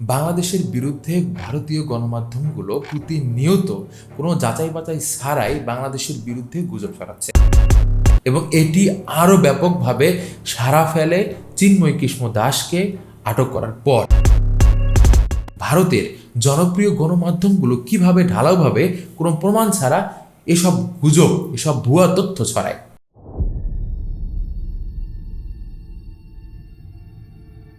বাংলাদেশের বিরুদ্ধে ভারতীয় গণমাধ্যমগুলো প্রতিনিয়ত কোনো যাচাই বাচাই ছাড়াই বাংলাদেশের বিরুদ্ধে গুজব ছড়াচ্ছে। এবং এটি আরও ব্যাপকভাবে সারা ফেলে চিন্ময় কৃষ্ণ দাসকে আটক করার পর। ভারতের জনপ্রিয় গণমাধ্যমগুলো কীভাবে ঢালাওভাবে কোনো প্রমাণ ছাড়া এসব গুজব, এসব ভুয়া তথ্য ছড়ায়?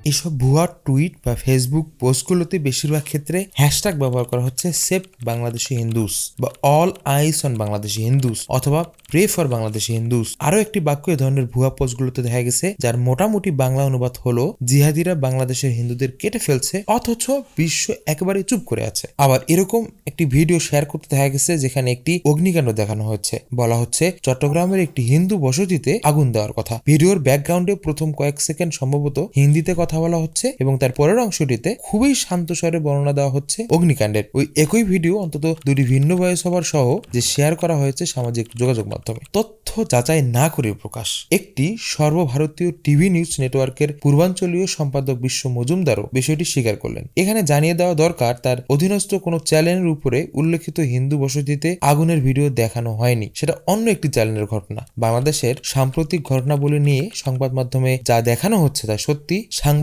এসব ভুয়া টুইট বা ফেসবুক পোস্টগুলোতে বেশিরভাগ ক্ষেত্রে হ্যাশট্যাগ ব্যবহার করা হচ্ছে সেভ বাংলাদেশি হিন্দুস বা all eyes on Bangladeshi Hindus অথবা প্রে ফর বাংলাদেশি হিন্দুস। আরও একটি বাক্য এ ধরনের ভুয়া পোস্টগুলোতে দেখা গেছে, যার মোটামুটি বাংলা অনুবাদ হলো, জিহাদিরা বাংলাদেশের হিন্দুদের কেটে ফেলছে, অথচ বিশ্ব একেবারে চুপ করে আছে। আবার এরকম একটি ভিডিও শেয়ার করতে দেখা গেছে, যেখানে একটি অগ্নিকাণ্ড দেখানো হচ্ছে বলা হচ্ছে, চট্টগ্রামের একটি হিন্দু বসতিতে আগুন দেওয়ার কথা। ভিডিওর ব্যাকগ্রাউন্ডে প্রথম কয়েক সেকেন্ড সম্ভবত হিন্দিতে কথা বলা হচ্ছে এবং তার পরের অংশটিতে খুবই শান্ত স্বরে বর্ণনা দেওয়া হচ্ছে অগ্নিকাণ্ডের। ওই একই ভিডিও অন্তত দুটি ভিন্ন ভয়েস ওভার সহ যে শেয়ার করা হয়েছে সামাজিক যোগাযোগ মাধ্যমে। তথ্য যাচাই না করে প্রকাশ। একটি সর্বভারতীয় টিভি নিউজ নেটওয়ার্কের পূর্বাঞ্চলীয় সম্পাদক বিশ্ব মজুমদারও বিষয়টি স্বীকার করলেন। এখানে জানিয়ে দেওয়া দরকার, তার অধীনস্থ কোনো চ্যানেলের উপরে উল্লেখিত হিন্দু বসতিতে আগুনের ভিডিও দেখানো হয়নি। সেটা অন্য একটি চ্যানেলের ঘটনা। বাংলাদেশের সাম্প্রতিক ঘটনাবলী নিয়ে সংবাদ মাধ্যমে যা দেখানো হচ্ছে তা সত্যি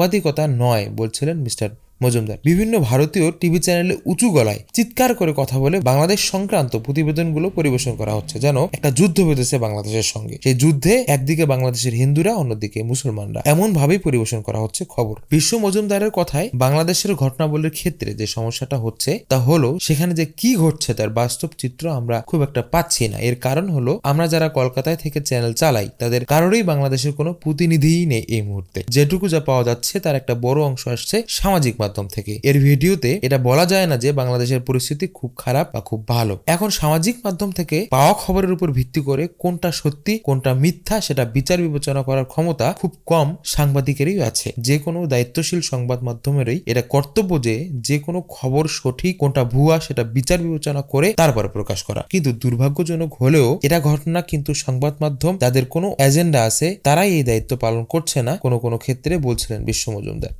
সাংবাদিকতা নয় বলছিলেন মিস্টার মজুমদার। বিভিন্ন ভারতীয় টিভি চ্যানেলে উঁচু গলায় চিৎকার করে কথা বলে বাংলাদেশ সংক্রান্ত প্রতিবেদনগুলো পরিবেশন করা হচ্ছে, যেন একটা যুদ্ধ বেঁধেছে বাংলাদেশের সঙ্গে। সেই যুদ্ধে একদিকে বাংলাদেশের হিন্দুরা, অন্যদিকে মুসলমানরা। এমন ভাবেই পরিবেশন করা হচ্ছে খবর। বিশ্ব মজুমদারের কথায় বাংলাদেশের ঘটনাবলীর ক্ষেত্রে যে সমস্যাটা হচ্ছে, তা হলো সেখানে যে কি ঘটছে তার বাস্তব চিত্র আমরা খুব একটা পাচ্ছি না। এর কারণ হলো আমরা যারা কলকাতায় থেকে চ্যানেল চালাই, তাদের কারোরই বাংলাদেশের কোনো প্রতিনিধিই নেই এই মুহূর্তে। যেটুকু যা পাওয়া যাচ্ছে, তার একটা বড় অংশ আসছে সামাজিক মাধ্যম থেকে। এর ভিডিওতে এটা বলা যায় না যে বাংলাদেশের পরিস্থিতি খুব খারাপ বা খুব ভালো। এখন সামাজিক মাধ্যম থেকে পাওয়া খবরের উপর ভিত্তি করে কোনটা সত্যি, কোনটা মিথ্যা সেটা বিচার বিবেচনা করার ক্ষমতা খুব কম সাংবাদিকেরই আছে। যে কোনো দায়িত্বশীল সংবাদ মাধ্যমেরই এটা কর্তব্য যে যে কোনো খবর সঠিক, কোনটা ভুয়া সেটা বিচার বিবেচনা করে তারপরে প্রকাশ করা। কিন্তু দুর্ভাগ্যজনক হলেও এটা ঘটনা কিন্তু সংবাদ মাধ্যম যাদের কোনো এজেন্ডা আছে, তারাই এই দায়িত্ব পালন করছে না। কোনো কোনো ক্ষেত্রে বলছিলেন বিশ্ব মজুমদার